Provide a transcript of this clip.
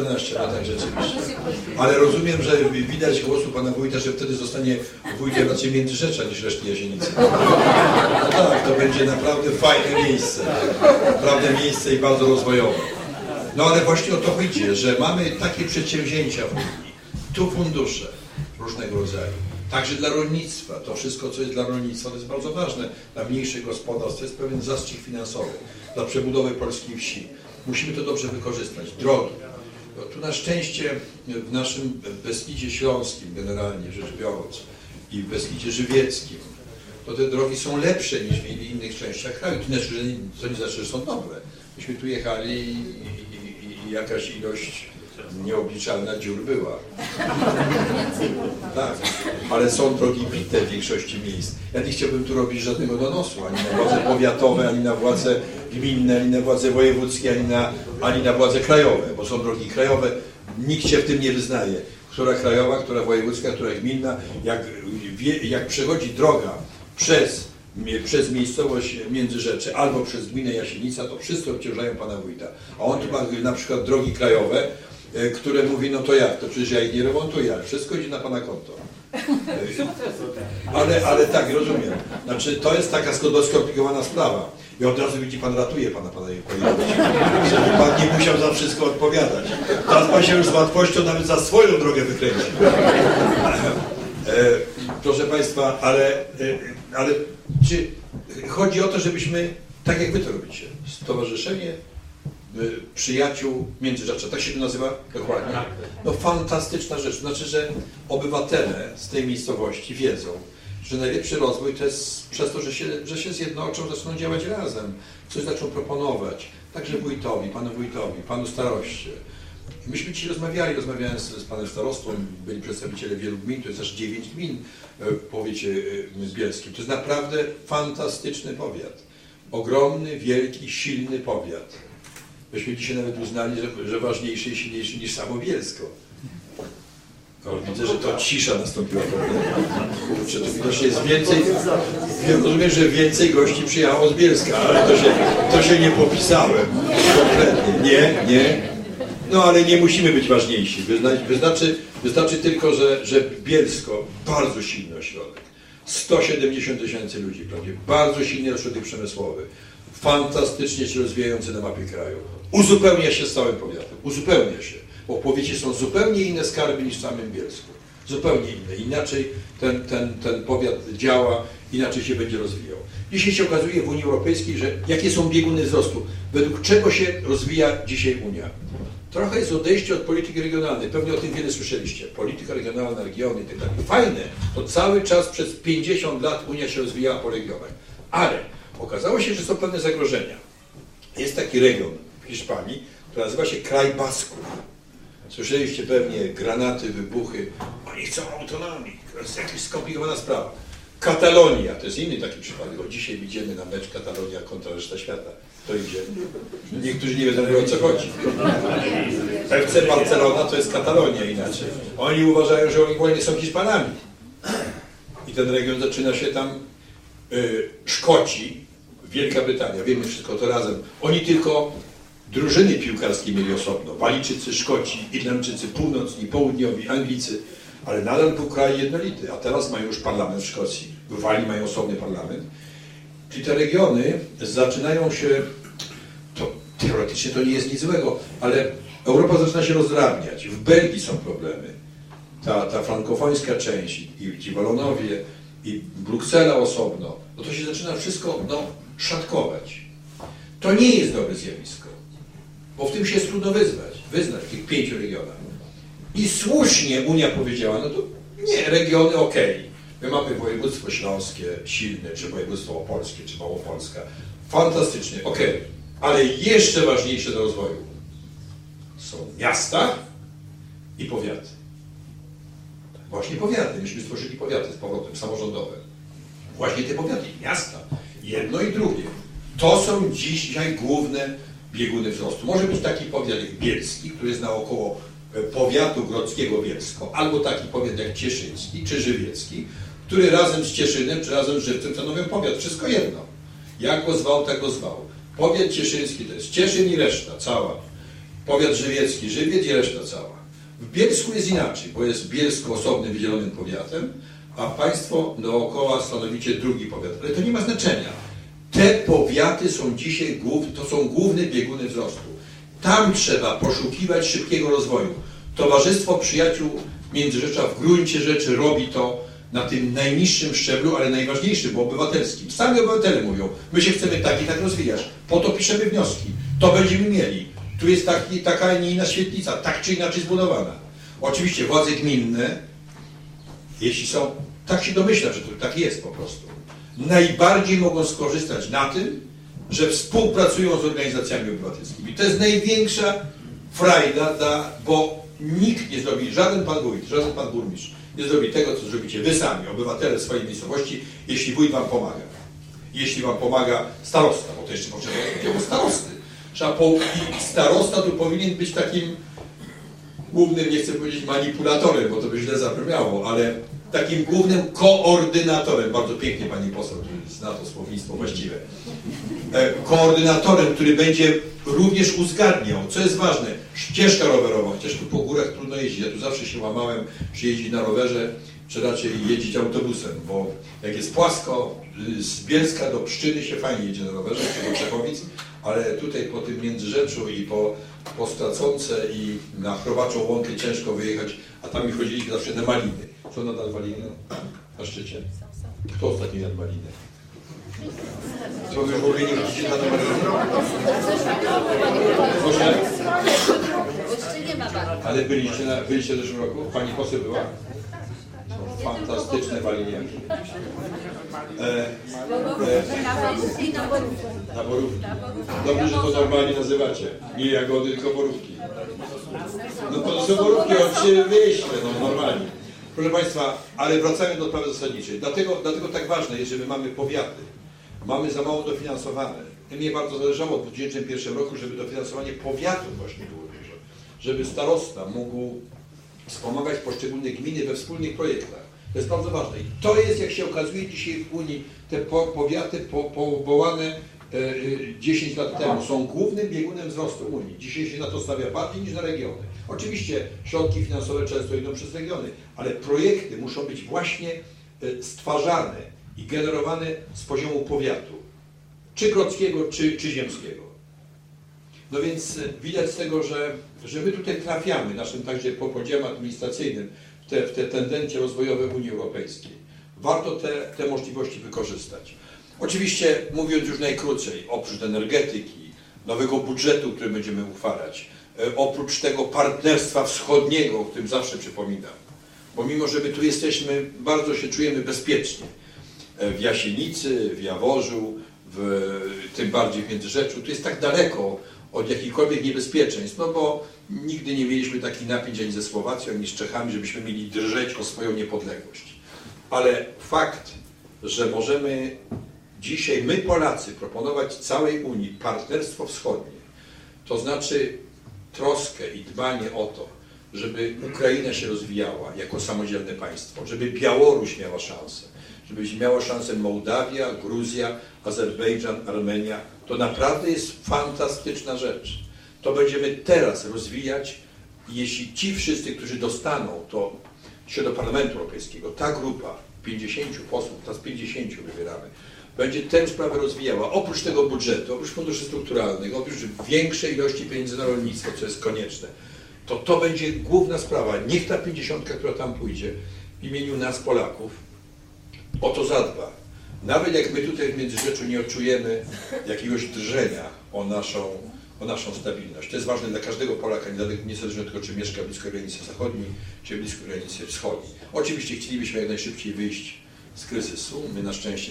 14, no tak rzeczywiście. Ale rozumiem, że widać głosu pana wójta, że wtedy zostanie wójtem raczej Międzyrzecza niż reszty Jasienicy. No tak, to będzie naprawdę fajne miejsce. Naprawdę miejsce i bardzo rozwojowe. No ale właśnie o to chodzi, że mamy takie przedsięwzięcia w Unii. Tu fundusze różnego rodzaju. Także dla rolnictwa. To wszystko, co jest dla rolnictwa, to jest bardzo ważne. Dla mniejszych gospodarstw to jest pewien zastrzyk finansowy. Dla przebudowy polskiej wsi. Musimy to dobrze wykorzystać. Drogi. Tu na szczęście w naszym Beskidzie Śląskim generalnie rzecz biorąc i w Beskidzie Żywieckim to te drogi są lepsze niż w innych częściach kraju. To, znaczy, że to nie znaczy, że są dobre. Myśmy tu jechali i, i, i jakaś ilość nieobliczalna dziur była. Tak, ale są drogi bite w większości miejsc. Ja nie chciałbym tu robić żadnego donosu, ani na władze powiatowe, ani na władze gminne, ani na władze wojewódzkie, ani na, ani na władze krajowe, bo są drogi krajowe, nikt się w tym nie wyznaje. Która krajowa, która wojewódzka, która gminna, jak, jak przechodzi droga przez, przez miejscowość Międzyrzecze albo przez gminę Jasienica, to wszyscy obciążają pana wójta. A on tu ma na przykład drogi krajowe, które mówi, no to jak, to przecież ja ich nie remontuję, ale wszystko idzie na Pana konto. Ale, ale tak, rozumiem. Znaczy, to jest taka skomplikowana sprawa. I od razu widzi Pan ratuje Pana, Pana Pojemność, żeby Pan nie musiał za wszystko odpowiadać. Teraz Pan się już z łatwością nawet za swoją drogę wykręci. E, proszę Państwa, ale, e, ale czy chodzi o to, żebyśmy, tak jak Wy to robicie, stowarzyszenie przyjaciół Międzyrzecza, tak się to nazywa dokładnie. Tak. No fantastyczna rzecz, znaczy, że obywatele z tej miejscowości wiedzą, że najlepszy rozwój to jest przez to, że się, że się zjednoczą, zaczną działać razem, coś zaczną proponować, także wójtowi, panu wójtowi, panu staroście. Myśmy dzisiaj rozmawiali, rozmawiałem z, z panem starostą, byli przedstawiciele wielu gmin, to jest aż dziewięć gmin w powiecie y, bielskim. To jest naprawdę fantastyczny powiat. Ogromny, wielki, silny powiat Myśmy dzisiaj nawet uznali, że, że ważniejszy i silniejszy niż samo Bielsko. No, widzę, że to cisza nastąpiła. Kurczę, to widocznie jest więcej, rozumiem, że więcej gości przyjechało z Bielska, ale to się, to się nie popisałem kompletnie. Nie, nie. No ale nie musimy być ważniejsi. Wystarczy tylko, że, że Bielsko, bardzo silny ośrodek. 170 tysięcy ludzi prawie, bardzo silny ośrodek przemysłowy, fantastycznie się rozwijający na mapie kraju uzupełnia się z całym powiatem, uzupełnia się, bo powiecie są zupełnie inne skarby niż w samym Bielsku. Zupełnie inne. Inaczej ten, ten, ten powiat działa, inaczej się będzie rozwijał. Dzisiaj się okazuje w Unii Europejskiej, że jakie są bieguny wzrostu, według czego się rozwija dzisiaj Unia. Trochę jest odejście od polityki regionalnej, pewnie o tym wiele słyszeliście. Polityka regionalna, regiony i tak dalej. Fajne, to cały czas przez 50 lat Unia się rozwijała po regionach. Ale okazało się, że są pewne zagrożenia. Jest taki region, Hiszpanii, która nazywa się Kraj Basków. Słyszeliście pewnie granaty, wybuchy. Oni chcą autonomii. To jest jakaś skomplikowana sprawa. Katalonia, to jest inny taki przypadek, bo dzisiaj widzimy na mecz Katalonia kontra reszta świata. To idzie. Niektórzy nie wiedzą o co chodzi. FC Barcelona to jest Katalonia inaczej. Oni uważają, że oni właśnie są Hiszpanami. I ten region zaczyna się tam y, Szkoci, Wielka Brytania, wiemy wszystko to razem. Oni tylko Drużyny piłkarskie mieli osobno. Walijczycy, Szkoci, Irlandczycy, północni, południowi, Anglicy, ale nadal był kraj jednolity, a teraz mają już parlament w Szkocji. W Walii mają osobny parlament. Czyli te regiony zaczynają się, to teoretycznie to nie jest nic złego, ale Europa zaczyna się rozdrabniać. W Belgii są problemy. Ta, ta frankofońska część i ci Walonowie, i Bruksela osobno, no to się zaczyna wszystko no, szatkować. To nie jest dobre zjawisko. Bo w tym się jest trudno wyznać, wyznać w tych pięciu regionach. I słusznie Unia powiedziała, no to nie, regiony ok. My mamy województwo śląskie silne, czy województwo opolskie, czy małopolska. Fantastycznie, ok. Ale jeszcze ważniejsze do rozwoju są miasta i powiaty. Właśnie powiaty. Myśmy stworzyli powiaty z powrotem samorządowe. Właśnie te powiaty, miasta. Jedno i drugie. To są dzisiaj główne bieguny wzrostu. Może być taki powiat jak Bielski, który jest naokoło e, powiatu grodzkiego Bielsko, albo taki powiat jak Cieszyński czy Żywiecki, który razem z Cieszynem czy razem z Żywcem stanowią powiat. Wszystko jedno. Jak go zwał, tak go zwał. Powiat cieszyński to jest Cieszyn i reszta, cała. powiat żywiecki, Żywiec i reszta cała. W Bielsku jest inaczej, bo jest Bielsko osobnym wydzielonym powiatem, a państwo dookoła stanowicie drugi powiat. Ale to nie ma znaczenia. Te powiaty są dzisiaj to są główne bieguny wzrostu. Tam trzeba poszukiwać szybkiego rozwoju. Towarzystwo Przyjaciół Międzyrzecza w gruncie rzeczy robi to na tym najniższym szczeblu, ale najważniejszym, bo obywatelskim. Sami obywatele mówią, my się chcemy tak i tak rozwijać. Po to piszemy wnioski. To będziemy mieli. Tu jest taki, taka, a nie inna świetlica, tak czy inaczej zbudowana. Oczywiście władze gminne, jeśli są, tak się domyślam, że to tak jest po prostu, najbardziej mogą skorzystać na tym, że współpracują z organizacjami obywatelskimi. To jest największa frajda, bo nikt nie zrobi, żaden pan wójt, żaden pan burmistrz nie zrobi tego, co zrobicie wy sami, obywatele swojej miejscowości, jeśli wójt wam pomaga. Jeśli wam pomaga starosta, bo to jeszcze potrzeba starosty. Po, I starosta tu powinien być takim głównym, nie chcę powiedzieć manipulatorem, bo to by źle zabrzmiało, ale takim głównym koordynatorem, bardzo pięknie pani poseł, zna to słownictwo właściwe, e, koordynatorem, który będzie również uzgadniał, co jest ważne, ścieżka rowerowa, chociaż tu po górach trudno jeździć, ja tu zawsze się łamałem, czy jeździć na rowerze, czy raczej jeździć autobusem, bo jak jest płasko, z Bielska do Pszczyny się fajnie jedzie na rowerze, czy do Czechowic, ale tutaj po tym Międzyrzeczu i po, po Stracące i na Chrobaczą Łąkę ciężko wyjechać, a tam mi chodziliśmy zawsze na maliny. Co nadal maliny na szczycie? Kto ostatnio jadł maliny? Co wy w ogóle nie chodzicie na maliny? Proszę? Ale byliście, na, byliście w zeszłym roku? Pani poseł była? Fantastyczne waliniaki. E, e, Na wejście i na borówkę. na borówki. Dobrze, że to normalnie nazywacie. Nie jagody, tylko borówki. No to są borówki, on się wyśle, no normalnie. Proszę Państwa, ale wracając do sprawy zasadniczej. Dlatego, dlatego tak ważne jest, że my mamy powiaty. Mamy za mało dofinansowane. Mnie bardzo zależało w 2001 roku, żeby dofinansowanie powiatów właśnie było duże. Żeby starosta mógł wspomagać poszczególne gminy we wspólnych projektach. To jest bardzo ważne. I to jest, jak się okazuje dzisiaj w Unii, te po, powiaty po, powołane e, e, 10 lat temu są głównym biegunem wzrostu Unii. Dzisiaj się na to stawia bardziej niż na regiony. Oczywiście środki finansowe często idą przez regiony, ale projekty muszą być właśnie e, stwarzane i generowane z poziomu powiatu, czy grodzkiego, czy, czy ziemskiego. No więc e, widać z tego, że, że my tutaj trafiamy naszym także po podziałem administracyjnym te, te tendencje rozwojowe Unii Europejskiej. Warto te, te możliwości wykorzystać. Oczywiście, mówiąc już najkrócej, oprócz energetyki, nowego budżetu, który będziemy uchwalać, e, oprócz tego partnerstwa wschodniego, o którym zawsze przypominam, bo mimo, że my tu jesteśmy, bardzo się czujemy bezpiecznie, e, w Jasienicy, w Jaworzu, w, tym bardziej w Międzyrzeczu, tu jest tak daleko od jakichkolwiek niebezpieczeństw, no bo nigdy nie mieliśmy takich napięć ani ze Słowacją, ani z Czechami, żebyśmy mieli drżeć o swoją niepodległość. Ale fakt, że możemy dzisiaj my Polacy proponować całej Unii partnerstwo wschodnie, to znaczy troskę i dbanie o to, żeby Ukraina się rozwijała jako samodzielne państwo, żeby Białoruś miała szansę, żeby miała szansę Mołdawia, Gruzja, Azerbejdżan, Armenia, to naprawdę jest fantastyczna rzecz. To będziemy teraz rozwijać, jeśli ci wszyscy, którzy dostaną to się do Parlamentu Europejskiego, ta grupa 50 posłów, teraz 50 wybieramy, będzie tę sprawę rozwijała. Oprócz tego budżetu, oprócz funduszy strukturalnych, oprócz większej ilości pieniędzy na rolnictwo, co jest konieczne, to to będzie główna sprawa. Niech ta 50, która tam pójdzie w imieniu nas Polaków, o to zadba. Nawet jak my tutaj w Międzyrzeczu nie odczujemy jakiegoś drżenia o naszą, o naszą stabilność. To jest ważne dla każdego Polaka, niezależnie od tego, czy mieszka blisko granicy zachodniej, czy blisko granicy wschodniej. Oczywiście chcielibyśmy jak najszybciej wyjść z kryzysu. My na szczęście